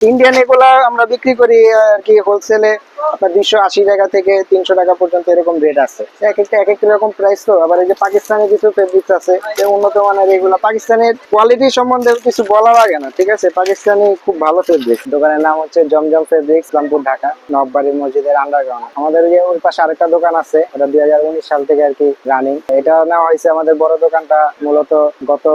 Indian এগুলা আমরা বিক্রি করি আর কি হোলসেলে আপনার দুইশো আশি টাকা থেকে তিনশো টাকা পর্যন্ত এরকম রেট আছে। এক একটা এক একটা রকম প্রাইস তো। আবার এই যে পাকিস্তানি কিছু ফেব্রিক্স আছে। উন্নত মানের এগুলো। পাকিস্তানের কোয়ালিটি সম্বন্ধে কিছু বলা লাগে না, ঠিক আছে? পাকিস্তানি খুব ভালো ফেব্রিক্স দোকানের নাম হচ্ছে জমজম ফেব্রিক্স ইসলামপুর ঢাকা। নববাড়ি মসজিদের আন্ডারগ্রাউন্ড আমাদের যে ওই পাশে আরেকটা দোকান আছে, ওটা দুই হাজার উনিশ সাল থেকে আর কি রানিং এটা নেওয়া হয়েছে আমাদের বড় দোকানটা মূলত গত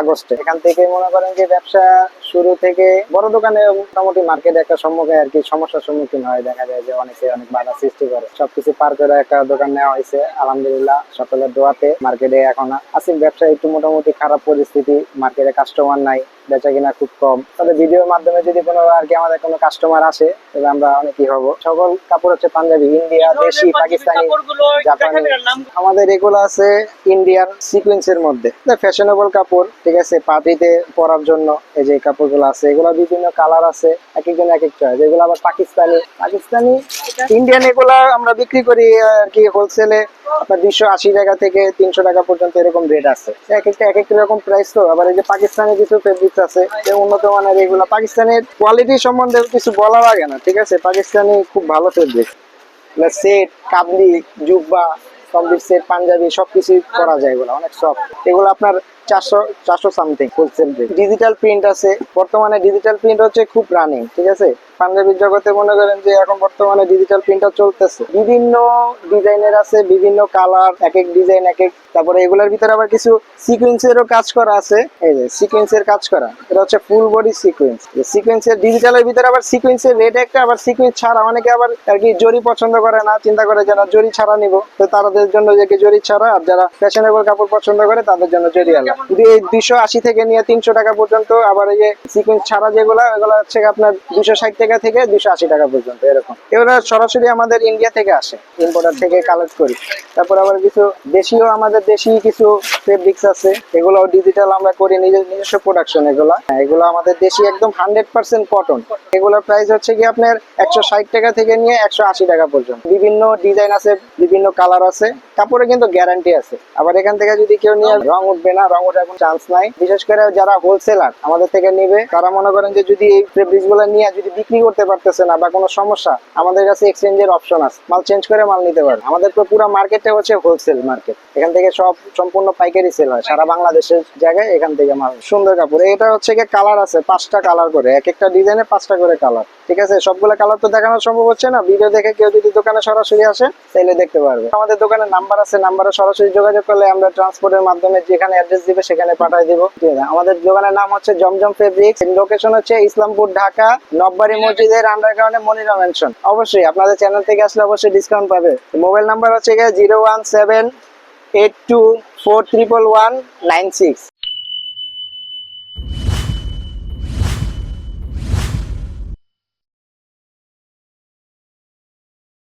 আগস্টে। এখান থেকে মনে করেন যে ব্যবসা শুরু থেকে বড় দোকানে মোটামুটি মার্কেটে একটা সম্মুখে আর কি সমস্যার সম্মুখীন হয়। দেখা যায় যে অনেকে অনেক বাধা সৃষ্টি করে। সবকিছু পার করে একটা দোকান নেওয়া হয়েছে, আলহামদুলিল্লাহ সকলের দোয়াতে মার্কেটে এখন আসিফ ব্যবসা একটু মোটামুটি খারাপ পরিস্থিতি মার্কেটে কাস্টমার নাই। বেচা কিনা খুব কম। তবে ভিডিওর মাধ্যমে যদি কোনো আর কি আমাদের কোনো কাস্টমার আসে তাহলে আমরা অনেকই হব। সকল কাপড় হচ্ছে পাঞ্জাবি ইন্ডিয়া দেশি পাকিস্তানি জাপানি। আমাদের এগুলো আছে ইন্ডিয়ান সিকুয়েন্সের মধ্যে। ফ্যাশনেবল কাপড় ঠিক আছে? পার্টিতে পরার জন্য এই যে কাপড়গুলো আছে এগুলো বিভিন্ন কালার আছে এক একজন এক এক চয়েস এগুলো আবার পাকিস্তানি। পাকিস্তানি ইন্ডিয়ান এগুলা আমরা বিক্রি করি আর কি হোলসেলে আপনার দুইশো আশি টাকা থেকে তিনশো টাকা পর্যন্ত এরকম রেট আছে। এক একটা এক এক রকম প্রাইস তো। আবার এই যে পাকিস্তানি কিছু ফেব্রিক্স আছে যে উন্নত মানের এগুলো। পাকিস্তানের কোয়ালিটি সম্বন্ধে কিছু বলা লাগে না, ঠিক আছে? পাকিস্তানি খুব ভালো ফেব্রিক সেট কাবলি, জুব্বা কমপ্লিট সেট পাঞ্জাবি সবকিছু করা যায় এগুলো, অনেক সফট এগুলো আপনার চারশো চারশো something wholesale rate digital print আছে। বর্তমানে ডিজিটাল প্রিন্ট হচ্ছে খুব রানিং ঠিক আছে? পাঞ্জাবির জগতে মনে করেন যে এখন বর্তমানে ডিজিটাল প্রিন্টার চলতেছে। বিভিন্ন ডিজাইনের আছে, বিভিন্ন কালার এক এক ডিজাইন এক এক তারপরে এগুলোর ভিতরে আবার কিছু সিকোয়েন্সেরও কাজ করা আছে। এই যে সিকোয়েন্সের কাজ করা। এটা হচ্ছে ফুল বডি সিকোয়েন্স সিকোয়েন্সের ডিজিটালের ভিতরে আবার সিকোয়েন্সের রেট একটা, আবার সিকোয়েন্স ছাড়া অনেকে আবার আর কি জরি পছন্দ করে না, চিন্তা করে যারা জরি ছাড়া নিব। তো তাদের জন্য যে জরি ছাড়া, আর যারা ফ্যাশনেবল কাপড় পছন্দ করে, তাদের জন্য জরি আলা যদি এই দুইশো আশি থেকে নিয়ে তিনশো টাকা পর্যন্ত আবার এই যে ছাড়া হচ্ছে আপনার দুশো ষাট টাকা থেকে দুশো আশি টাকা পর্যন্ত এরকম। এগুলো সরাসরি আমাদের ইন্ডিয়া থেকে আসে ইম্পোর্টার থেকে কালেক্ট করি। তারপর আবার কিছু দেশীয় আমাদের দেশি কিছু ফেব্রিক্স আছে এগুলো ডিজিটাল আমরা করি নিজের নিজস্ব প্রোডাকশন হ্যাঁ, এগুলো আমাদের দেশি একদম হান্ড্রেড পার্সেন্ট কটন এগুলোর প্রাইস হচ্ছে কি আপনার একশো ষাট টাকা থেকে নিয়ে একশো আশি টাকা পর্যন্ত। বিভিন্ন ডিজাইন আছে বিভিন্ন কালার আছে কাপড়ে কিন্তু গ্যারান্টি আছে। আবার এখান থেকে যদি কেউ নিয়ে রং উঠবে না রং ওঠার কোনো চান্স নাই। বিশেষ করে যারা হোলসেলার আমাদের থেকে নিবে, তারা মনে করেন যে যদি এই ফেব্রিক্সগুলো নিয়ে যদি বিক্রি করতে পারতেছে না বা কোনো সমস্যা, আমাদের কাছে এক্সচেঞ্জের অপশন আছে। মাল চেঞ্জ করে মাল নিতে পারে। আমাদের তো পুরো মার্কেটটা হচ্ছে হোলসেল মার্কেট এখান থেকে সব সম্পূর্ণ পাইকারি সেল হয়। সারা বাংলাদেশের জায়গায় এখান থেকে মাল। সুন্দর কাপড়। এটা হচ্ছে কালার আছে, পাঁচটা কালার করে। এক একটা ডিজাইনে পাঁচটা করে কালার ঠিক আছে সবগুলো কালার তো দেখানো সম্ভব হচ্ছে না। ভিডিও দেখে কেউ যদি দোকানে সরাসরি আসে তাহলে দেখতে পারবে। আমাদের দোকানে নাম্বার আছে নাম্বারে সরাসরি যোগাযোগ করলে আমরা ট্রান্সপোর্টের মাধ্যমে যেখানে অ্যাড্রেস দিবে সেখানে পাঠিয়ে দিব। ঠিক আছে আমাদের দোকানের নাম হচ্ছে জমজম ফেব্রিক্স লোকেশন হচ্ছে ইসলামপুর ঢাকা নববাড়ি মসজিদের আন্ডারগ্রাউন্ডে মনিরা মেনশন অবশ্যই আপনাদের চ্যানেল থেকে আসলে অবশ্যই ডিসকাউন্ট পাবে। মোবাইল নাম্বার হচ্ছে zero one seven eight two four triple one nine six